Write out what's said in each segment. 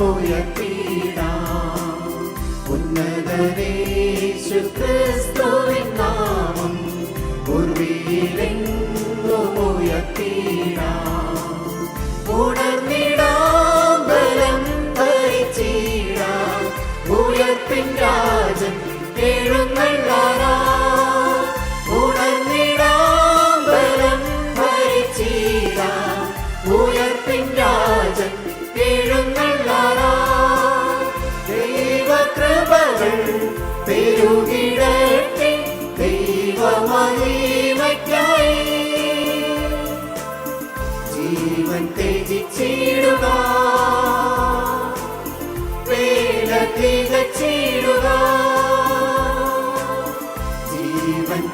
Oh, yeah.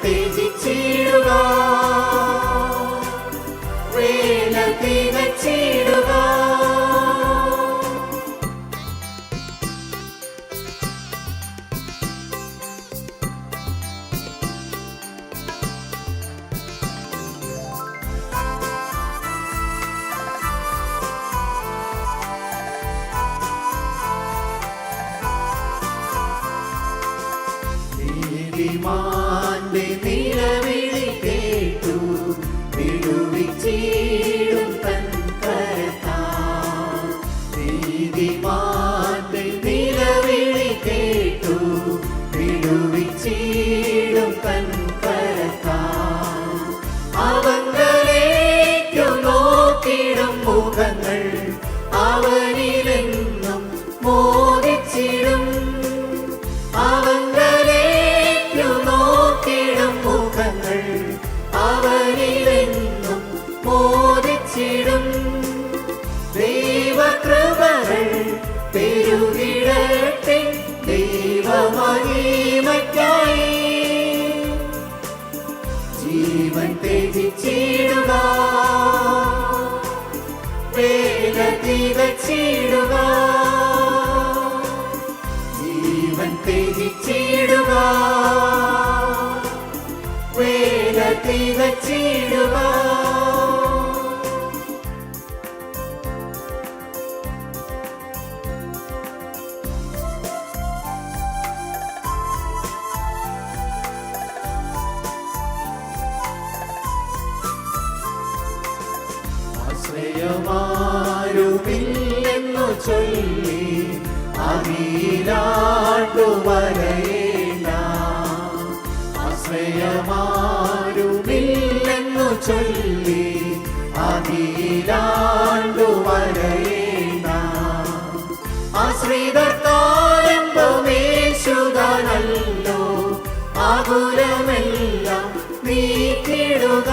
멧돼지 치르가 왜 날 때가 치르가 이 마음 see. പെരുകിടട്ടെ ദൈവമഹിമയ്ക്കായി ജീവൻ ത്യജിച്ചിടുക. വേല തികച്ചിടുക. ആശ്രയമാരുമില്ലെന്നു ചൊല്ലി അകീലാണ്ടു വരയേണ്ട ആശ്രയമാരുമില്ലെന്നു ചൊല്ലി അകീലാണ്ടു വരയേണ്ട ആശ്രിതർക്കാലംബമേശുതാനല്ലോ ആകുലമെല്ലാം നീക്കിടുക.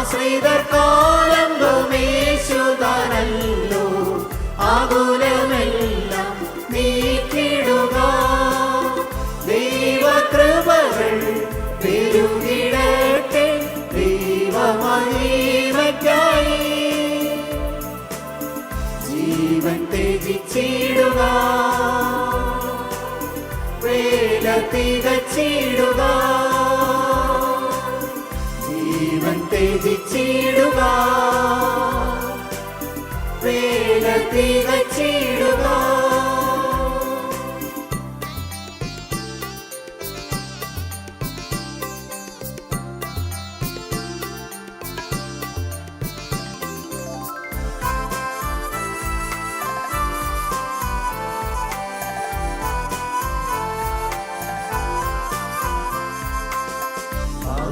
ആശ്രിതർക്കാലംബമേശുതാനല്ലോ ആകുലമെല്ലാം നീക്കിടുക. ദൈവകൃപകൾ പെരുകിടട്ടെ ദൈവമഹിമയ്ക്കായി. ജീവൻ ത്യജിച്ചിടുക. വേല തികച്ചിടുക.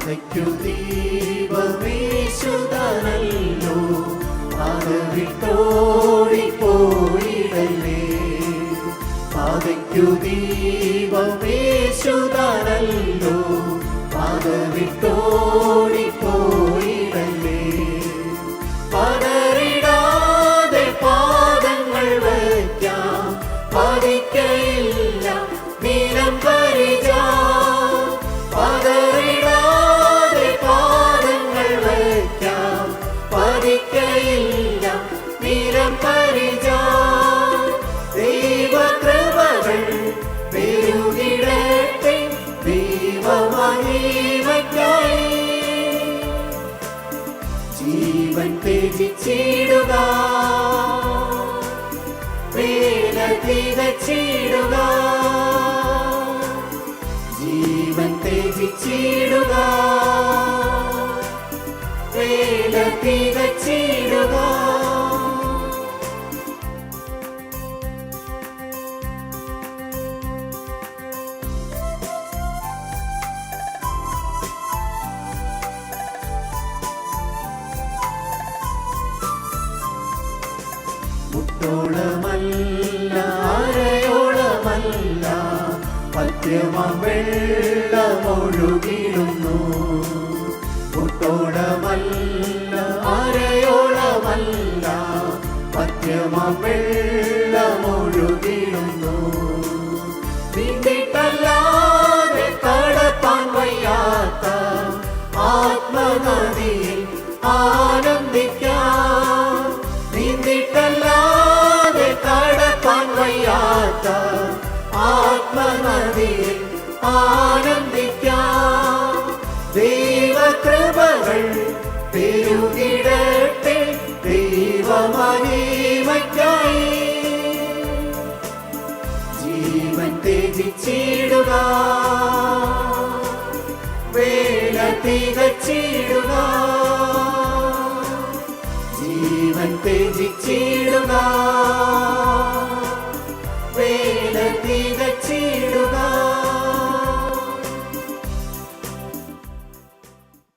പാതയ്ക്കു ദീപമേശുതനല്ലോ അത് വിട്ടോടി പോയിടല്ലേ. പാതയ്ക്കു ദീപമേശുതനല്ലോ അത് ജീവൻ ത്യജിച്ചിടുക. വേല തികച്ചിടുക. ജീവൻ ത്യജിച്ചിടുക. വേല തികച്ചിടുക പത്യമാം വെള്ളമൊഴുകിടുന്നു. മുട്ടോളമല്ല അരയോളമല്ല പത്യമാം വെള്ളമൊഴുകിടുന്നു. നീന്തിട്ടല്ലാതെ ആത്മനദിയിൽ ആനന്ദിക്കാം. ദൈവകൃപകൾ പെരുകിടട്ടെ ദൈവമനീമയ്ക്കായി ജീവൻ ത്യജിച്ചിടുക. വേല തികച്ചിടുക. ജീവൻ ത്യജിച്ചിടുക.